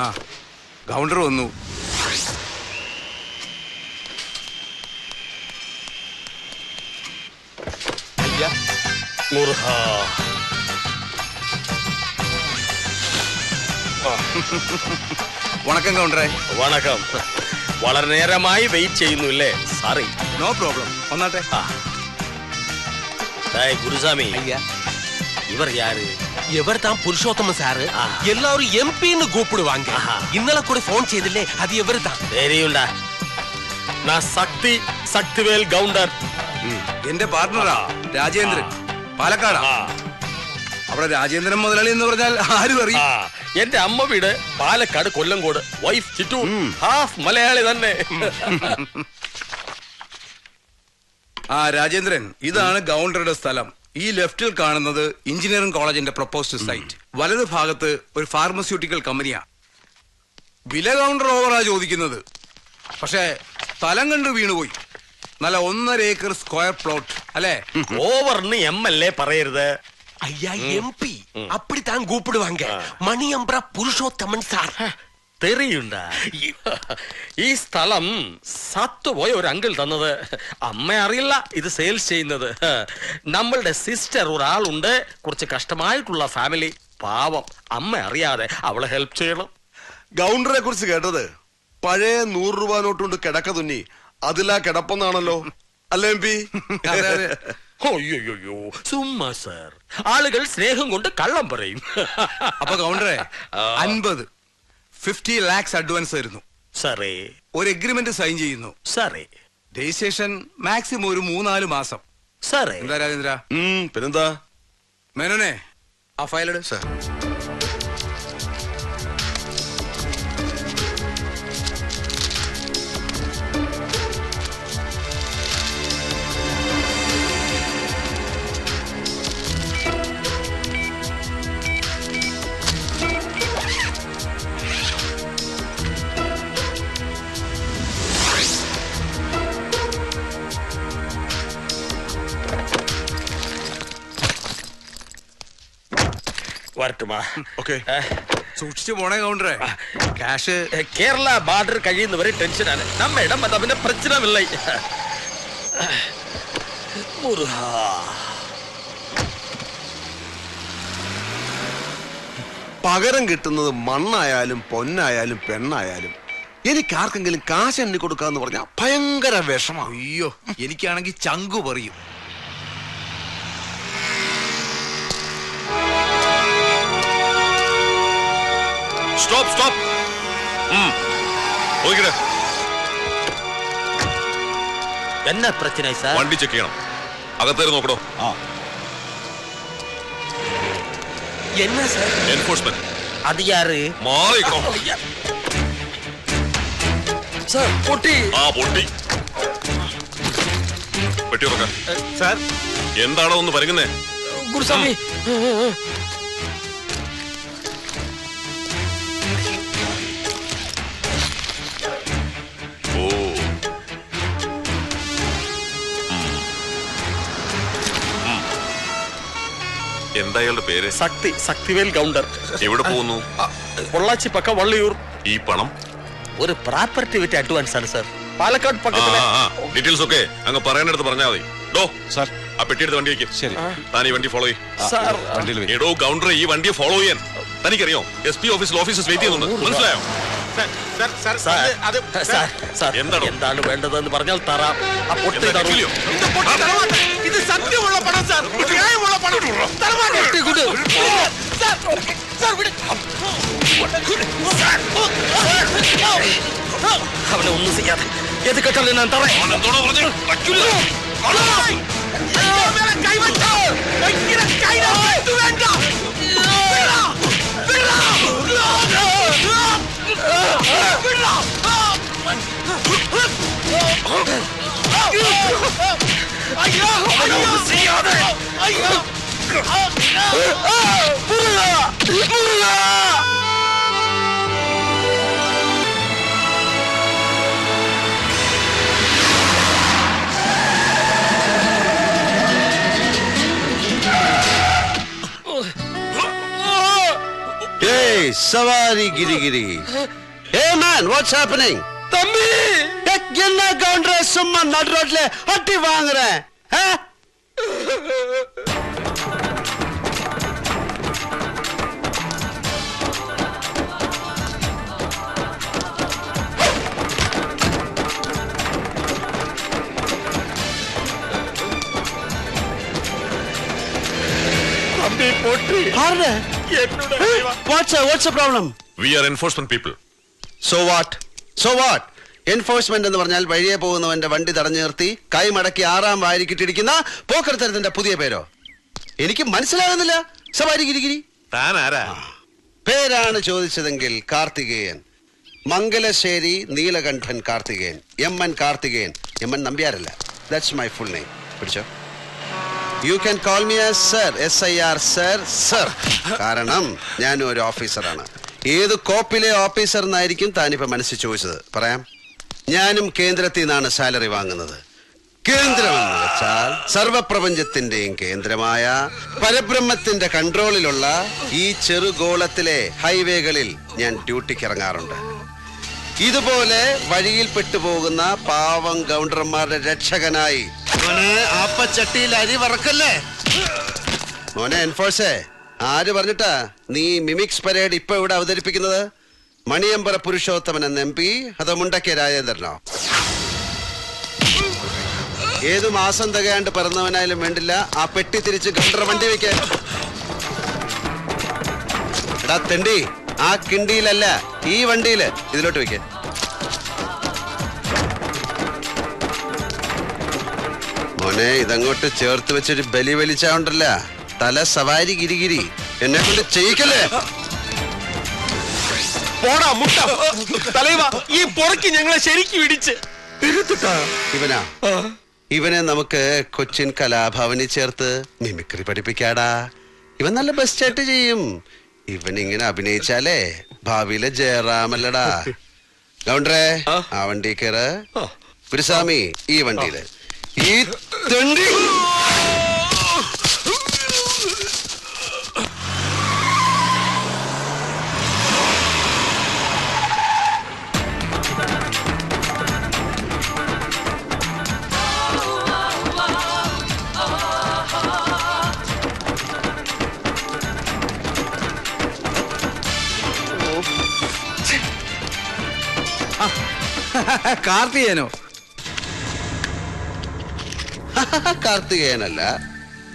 ആ കൗണ്ടർ വന്നു. മുർഹ. വണക്കം കൗണ്ടറെ വണക്കം. വളരെ നേരമായി വെയിറ്റ് ചെയ്യുന്നു അല്ലേ സാറി നോ പ്രോബ്ലം വന്നാട്ടെ. ഗുരുസ്വാമി. ഇവർ യാര് എവർതാൻ പുരുഷോത്തമ സാറ് എല്ലാവരും എം പിന്ന് കൂപ്പിടുവാങ്ക. ഇന്നലെ കൂടെ ഫോൺ ചെയ്തില്ലേ? അത് എവർതാൻ ശരിയുണ്ടാ നാ ശക്തി ശക്തിവേൽ ഗൗണ്ടർ. എന്റെ പാർട്ണറാ രാജേന്ദ്രൻ. പാലക്കാടാ. അവിടെ രാജേന്ദ്രൻ മുതലാളി എന്ന് പറഞ്ഞാൽ ആരും അറിയാം എന്റെ അമ്മ വീട് പാലക്കാട് കൊല്ലംകോട്. വൈഫ് ചിറ്റു ഹാഫ് മലയാളി തന്നെ. ആ രാജേന്ദ്രൻ ഇതാണ് ഗൗണ്ടറുടെ സ്ഥലം. ഈ ലെഫ്റ്റിൽ കാണുന്നത് എഞ്ചിനീയറിംഗ് കോളേജിന്റെ പ്രൊപ്പോസ്ഡ് സൈറ്റ് വലത് ഭാഗത്ത് ഒരു ഫാർമസ്യൂട്ടിക്കൽ കമ്പനിയാ വില കൗണ്ടർ ഓവറാ ചോദിക്കുന്നത് പക്ഷേ സ്ഥലം കണ്ട് വീണുപോയി നല്ല ഒന്നര ഏക്കർ സ്ക്വയർ പ്ലോട്ട് അല്ലേ ഓവർന്ന് എം എൽ എ പറയരുത് ஐயா எம்பி அப்படித்தான் கூப்பிடுவாங்க மணி அம்பரா புருஷோத்தமன் சார் തെറിയുണ്ടാ. ഈ സ്ഥലം സത്തുപോയ ഒരു അങ്കിൾ തന്നത്. അമ്മ അറിയില്ല ഇത് സെയിൽസ് ചെയ്യുന്നത്. നമ്മളുടെ സിസ്റ്റർ ഒരാളുണ്ട്. കുറച്ച് കഷ്ടമായിട്ടുള്ള ഫാമിലി പാവം അമ്മ അറിയാതെ അവളെ ഹെൽപ്പ് ചെയ്യണം. ഗൗണ്ടറെ കുറിച്ച് കേട്ടത്. പഴയ നൂറ് രൂപ നോട്ട് കൊണ്ട് കിടക്ക തുന്നി. അതിലാ കിടപ്പെന്നാണല്ലോ. അല്ലേ എം പി? അതെ. അയ്യോ ആളുകൾ സ്നേഹം കൊണ്ട് കള്ളം പറയും. അപ്പൊ ഗൗണ്ടറെ അൻപത്. ഫിഫ്റ്റി ലാക്സ് അഡ്വാൻസ് തരുന്നു. സാറേ. ഒരു എഗ്രിമെന്റ് സൈൻ ചെയ്യുന്നു. സാറേ. രജിസ്ട്രേഷൻ മാക്സിമം ഒരു മൂന്നാൽ മാസം. സാറേ. എന്താ രാജേന്ദ്ര? പിന്നെന്താ? മേനോനെ ആ ഫയലെടു വരട്ടുമാ. ഓക്കെ. സൂക്ഷിച്ചു പോണേ കൗണ്ടറെ. കാഷ് കേരള ബാർഡർ കഴിയുന്നവരെ ടെൻഷനാണ്. നമ്മ ഇടം അത് അവന്റെ പ്രശ്നമില്ല. പകരം കിട്ടുന്നത് മണ്ണായാലും പൊന്നായാലും പെണ്ണായാലും എനിക്ക് ആർക്കെങ്കിലും കാശ് എണ്ണി കൊടുക്കാന്ന് പറഞ്ഞാൽ ഭയങ്കര വിഷമാണ് അയ്യോ എനിക്കാണെങ്കിൽ ചങ്കു പറയും. സ്റ്റോപ്പ് സ്റ്റോപ്പ് എന്നാ പ്രശ്നമായി സാർ? വണ്ടി ചെക്ക് ചെയ്യണം. അകത്തേര് നോക്കടോ. എന്നാ സാർ? എൻഫോഴ്സ്മെന്റ് അത് യാറ്? മാറിക്കണോ സാർ പൊട്ടി. ആ പൊട്ടി. പെട്ടി ഉറക്ക. സാർ. എന്താണോ ഒന്ന് പരങ്ങുന്നേ? ഗുരുസ്വാമി. എന്തായാലും പേര്? ശക്തി ശക്തിവേൽ ഗൗണ്ടർ. എവിടെ പോകുന്നു? പൊള്ളാച്ചി പക്ക വള്ളിയൂർ. ഈ പണം? ഒരു പ്രോപ്പർട്ടി വിറ്റ് അഡ്വാൻസ് ആണ് സാർ പാലക്കാട് ഡീറ്റെയിൽസ് ഒക്കെ അങ്ങ് പറയാനെടുത്ത് പറഞ്ഞാൽ മതി. ഡോ സാർ ആ വണ്ടി ഈ ഫോളോ ഓഫീസസ് മനസ്സിലായോ? എന്താണ്? വേണ്ടതെന്ന് പറഞ്ഞാൽ തറാം. ആ പൊട്ടി തറൂലോ இது சத்தியம் உள்ள பணம் சார் நியாயம் உள்ள பணம் தரமாட்டேன் குடு சார் சார் குடு அவனை ஒன்றும் செய்யாத எது கேட்டாலும் நான் தரேன் கை வச்சா கை வேண்டாம் Oh! ஐயா ஐயா செய்யாத ஐயா Muruga Hey, Savari Girigiri. Hey man, what's happening? Tambi! என்ன கவுண்டர் சும்மா நடு ரோட்ல அட்டி வாங்குற What's what's the problem? We are enforcement people. So what? So what? Enforcement എന്ന് പറഞ്ഞാൽ വഴിയെ പോകുന്നവന്റെ വണ്ടി തടഞ്ഞു നിർത്തി കൈമടക്കി ആറാം വാരിക്കിട്ടിരിക്കുന്ന പോക്കർത്തരത്തിന്റെ പുതിയ പേരോ? എനിക്ക് മനസ്സിലാകുന്നില്ല. സവാരി ഗിരിഗിരി പേരാണ് ചോദിച്ചതെങ്കിൽ Karthikeyan. Mangalassery Neelakandan Karthikeyan. M N Karthikeyan. M N നമ്പ്യാരല്ല. That's my full name പിടിച്ചോ? You can call me as sir S I R sir sir കാരണം ഞാനും ഒരു ഓഫീസറാണ് ഏത് കോപ്പിലെ ഓഫീസർ എന്നായിരിക്കും താനിപ്പോ മനസ്സിൽ ചോദിച്ചത്. പറയാം. ഞാനും കേന്ദ്രത്തിൽ നിന്നാണ് സാലറി വാങ്ങുന്നത്. കേന്ദ്രമെന്ന് വെച്ചാൽ സർവപ്രപഞ്ചത്തിന്റെയും കേന്ദ്രമായ പരബ്രഹ്മത്തിന്റെ കൺട്രോളിലുള്ള ഈ ചെറുഗോളത്തിലെ ഹൈവേകളിൽ ഞാൻ ഡ്യൂട്ടിക്ക് ഇറങ്ങാറുണ്ട് ഇതുപോലെ വഴിയിൽ പെട്ടുപോകുന്ന പാവം ഗൗണ്ടർമാരുടെ രക്ഷകനായി. ആപ്പച്ചട്ടിയിൽ അരി വറക്കല്ലേ? മോനെ എൻഫോഴ്സേ ആര് പറഞ്ഞിട്ടാ നീ മിമിക്സ് പരേഡ് ഇപ്പൊ ഇവിടെ അവതരിപ്പിക്കുന്നത്? മണിയമ്പറ പുരുഷോത്തമൻ എന്ന എം പി അതോ മുണ്ടക്കെ രാജേന്ദ്രനോ? ഏത് മാസം തികയാണ്ട് പിറന്നവനായാലും വേണ്ടില്ല ആ പെട്ടി തിരിച്ച് ഗണ്ടർ വണ്ടി വെക്കാൻ തെണ്ടി ആ കിണ്ടിയിലല്ല ഈ വണ്ടിയിൽ ഇതിലോട്ട് വെക്കാൻ മോനെ ഇതങ്ങോട്ട് ചേർത്ത് വെച്ചൊരു ബലി വലിച്ചാണ്ടല്ല തല സവാരി ഗിരിഗിരി. എന്നെ കൊണ്ട് ചെയ്യിക്കല്ലേ? പോടാ മുട്ട. തലൈവ ഈ പൊറക്ക് ഞങ്ങളെ ശരിക്കും ഇടിച്ച് ഇവനാ? ഇവനെ നമുക്ക് കൊച്ചിൻ കലാഭവനിൽ ചേർത്ത് മിമിക്രി പഠിപ്പിക്കാടാ. ഇവൻ നല്ല ബെസ്റ്റായിട്ട് ചെയ്യും. ഇവൻ ഇങ്ങനെ അഭിനയിച്ചാലേ ഭാവിയിലെ ജയറാമല്ലടാ. ഗൗണ്ടറേ ആ. വണ്ടി കയറ് ഗുരുസ്വാമി ഈ വണ്ടിയിൽ. ഈ തെണ്ടി. കാർത്തികേനോ കാർത്തികേയനല്ല.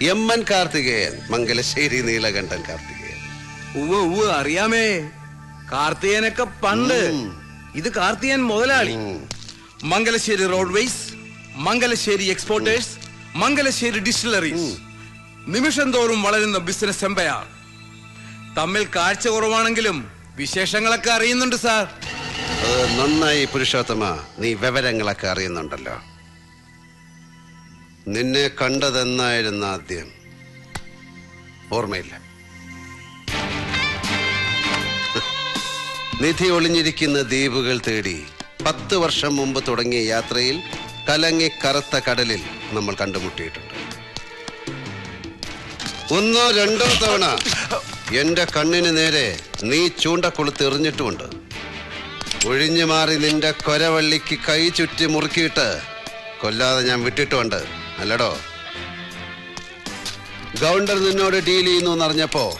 M N Karthikeyan Mangalassery Neelakantan Karthikeyan. ഉവ്വ് ഉവ്വ് അറിയാമേ. കാർത്തികേനൊക്കെ പണ്ട് ഇത് കാർത്തികൻ മുതലാളി. Mangalassery roadways Mangalassery exporters Mangalassery distilleries. നിമിഷം തോറും വളരുന്ന ബിസിനസ് എംപയർ. തമ്മിൽ കാഴ്ച കുറവാണെങ്കിലും വിശേഷങ്ങളൊക്കെ അറിയുന്നുണ്ട് സാർ. നന്നായി പുരുഷോത്തമ നീ വിവരങ്ങളൊക്കെ അറിയുന്നുണ്ടല്ലോ. നിന്നെ കണ്ടതെന്നായിരുന്നു ആദ്യം. ഓർമ്മയില്ല. നിധി ഒളിഞ്ഞിരിക്കുന്ന ദ്വീപുകൾ തേടി പത്ത് വർഷം മുമ്പ് തുടങ്ങിയ യാത്രയിൽ കലങ്ങി കറുത്ത കടലിൽ നമ്മൾ കണ്ടുമുട്ടിയിട്ടുണ്ട്. ഒന്നോ രണ്ടോ തവണ എന്റെ കണ്ണിന് നേരെ നീ ചൂണ്ടക്കൊളുത്ത് എറിഞ്ഞിട്ടുമുണ്ട്. ഒഴിഞ്ഞു മാറി നിന്റെ കൊരവള്ളിക്ക് കൈ ചുറ്റി മുറുക്കിയിട്ട് കൊല്ലാതെ ഞാൻ വിട്ടിട്ടുണ്ട്. അല്ലടോ? ഗൗണ്ടർ നിന്നോട് ഡീൽ ചെയ്യുന്നു എന്നറിഞ്ഞപ്പോ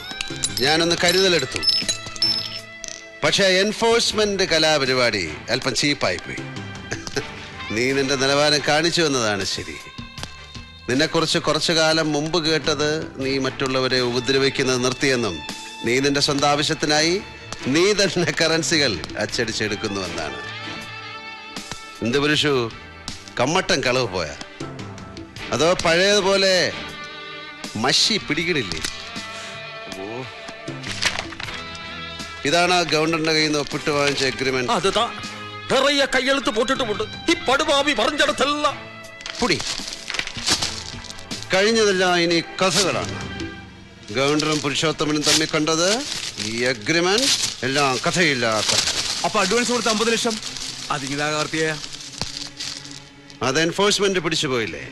ഞാനൊന്ന് കരുതലെടുത്തു. പക്ഷേ എൻഫോഴ്സ്മെന്റ് കലാപരിപാടി അല്പം ചീപ്പായി പോയി നീ നിന്റെ നിലവാരം കാണിച്ചു എന്നതാണ് ശരി. നിന്നെക്കുറിച്ച് കുറച്ചു കാലം മുമ്പ് കേട്ടത് നീ മറ്റുള്ളവരെ ഉപദ്രവിക്കുന്നത് നിർത്തിയെന്നും നീ നിന്റെ സ്വന്തം ആവശ്യത്തിനായി നീ തന്നെ കറൻസികൾ അച്ചടിച്ചെടുക്കുന്നുവെന്നാണ്. എന്ത് പുരുഷു? കമ്മട്ടം കളവ് പോയ. അതോ പഴയതുപോലെ മഷി പിടിക്കണില്ലേ ഇതാണ് ആ ഗവൺമെന്റിന്റെ കയ്യിൽ നിന്ന് ഒപ്പിട്ട് വാങ്ങിച്ച അഗ്രിമെന്റ് അത് നിറയെ പോട്ടിട്ടുമുണ്ട്. പുടി. കഴിഞ്ഞതെല്ലാം ഇനി കഥകളാണ്. ഗവർണറും പുരുഷോത്തമനും തമ്മിൽ കണ്ടത് ഈ അഗ്രിമെന്റ് എല്ലാം കഥയില്ലാത്ത അപ്പൊ അഡ്വാൻസ് കൊടുത്ത അമ്പത് ലക്ഷം? അതിങ്ങിതാ കാർത്തിയ അത് എൻഫോഴ്സ്മെന്റ് പിടിച്ചു പോയില്ലേ?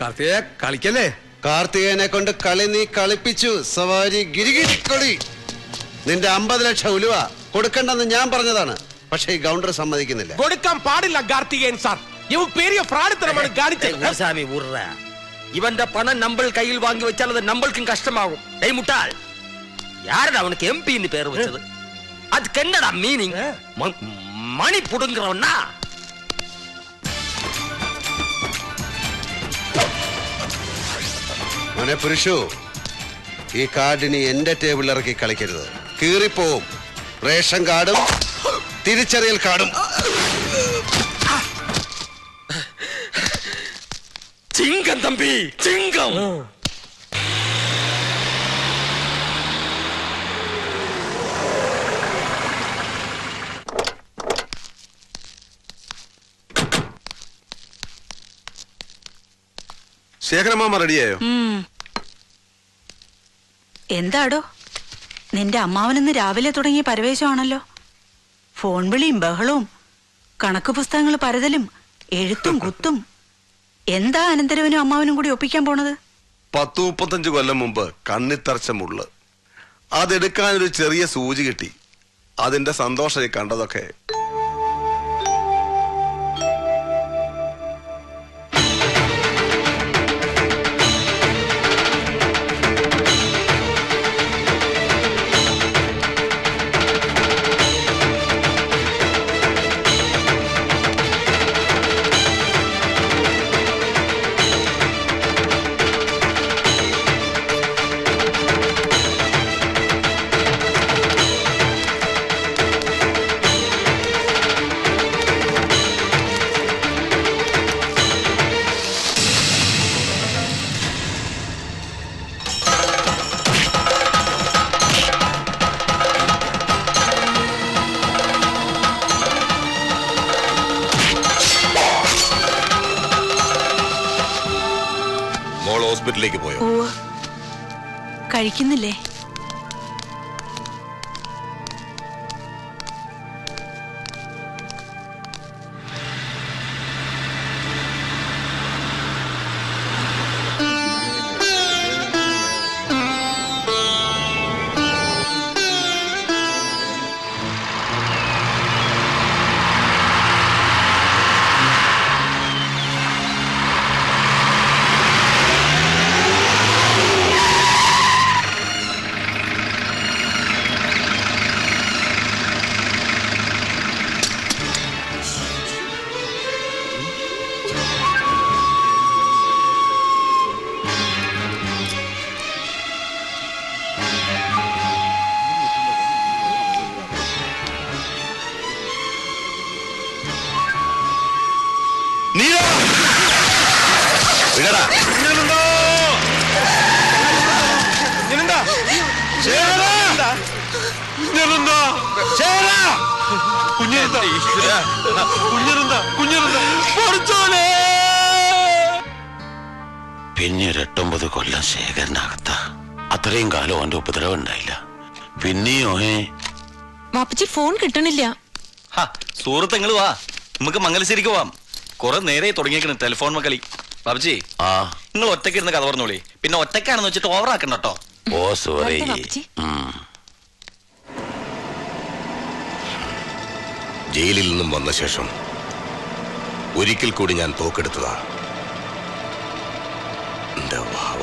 കാർത്തിയ കളിക്കല്ലേ? കാർത്തികനെ കൊണ്ട് കളി നീ കളിപ്പിച്ചു. സവാരി ഗിരികിരിക്കൊടി നിന്റെ അമ്പത് ലക്ഷം ഉലുവ കൊടുക്കണ്ടെന്ന് ഞാൻ പറഞ്ഞതാണ്. പക്ഷെ ഈ ഗൗണ്ടർ സമ്മതിക്കുന്നില്ല. കൊടുക്കാൻ പാടില്ല കാർത്തികേൻ സാർ. ഇവൻ പെരിയ ഫ്രാഡിത്തരമാണ് കാണിച്ചത് ഇവന്റെ പണം നമ്മൾ കയ്യിൽ വാങ്ങി വെച്ചാൽ അത് നമ്പൾക്കും കഷ്ടമാകും. മുട്ടാൽ யாரடா அவனுக்கு எம்பின்னு பேர் வச்சது அதுக்கு என்னடா மீனிங் மணி புடுங்குறவனா മോനെ പുരുഷു ഈ കാർഡിനി എന്റെ ടേബിളിൽ ഇറക്കി കളിക്കരുത് കീറിപ്പോവും റേഷൻ കാർഡും തിരിച്ചറിയൽ കാർഡും சிங்கம் தம்பி சிங்கம் ശേഖരമാമ റെഡിയായോ? എന്താടോ? നിന്റെ അമ്മാവനിന്ന് രാവിലെ തുടങ്ങിയ പരവേശമാണല്ലോ. ഫോൺ വിളിയും ബഹളവും കണക്ക് പുസ്തകങ്ങൾ പരതലും എഴുത്തും കുത്തും. എന്താ അനന്തരവനും അമ്മാവനും കൂടി ഒപ്പിക്കാൻ പോണത്? പത്ത് മുപ്പത്തഞ്ച് കൊല്ലം മുമ്പ് കണ്ണിത്തറച്ച മുള്ള് അതെടുക്കാനൊരു ചെറിയ സൂചി കിട്ടി. അതിന്റെ സന്തോഷം കണ്ടതൊക്കെ കഴിക്കുന്നില്ലേ? കഴിക്കുന്നില്ലേ പിന്നെ ഒരെട്ടൊമ്പത് കൊല്ലം ശേഖരനകത്ത. അത്രയും കാലം അവന്റെ ഉപദ്രവം ഉണ്ടായില്ല പിന്നെയോ ഏ വാപ്പച്ചി ഫോൺ കിട്ടണില്ല. സുഹൃത്തുങ്ങൾ വാ. നമുക്ക് മംഗലശ്ശേരിക്ക് പോവാം. കുറെ നേരെ തുടങ്ങിയേക്കണ് ടെലിഫോൺ മക്കളി ബാബുജി ആ. നിങ്ങൾ ഒറ്റയ്ക്ക് ഇരുന്ന് കഥ പറഞ്ഞോളി. പിന്നെ ഒറ്റയ്ക്കാണെന്ന് വെച്ചിട്ട് ഓവർ ആക്കണ്ട കേട്ടോ ഓ സോറി ജയിലിൽ നിന്നും വന്ന ശേഷം ഒരിക്കൽ കൂടി ഞാൻ തോക്കെടുത്തതാ. എന്റെ വാവ.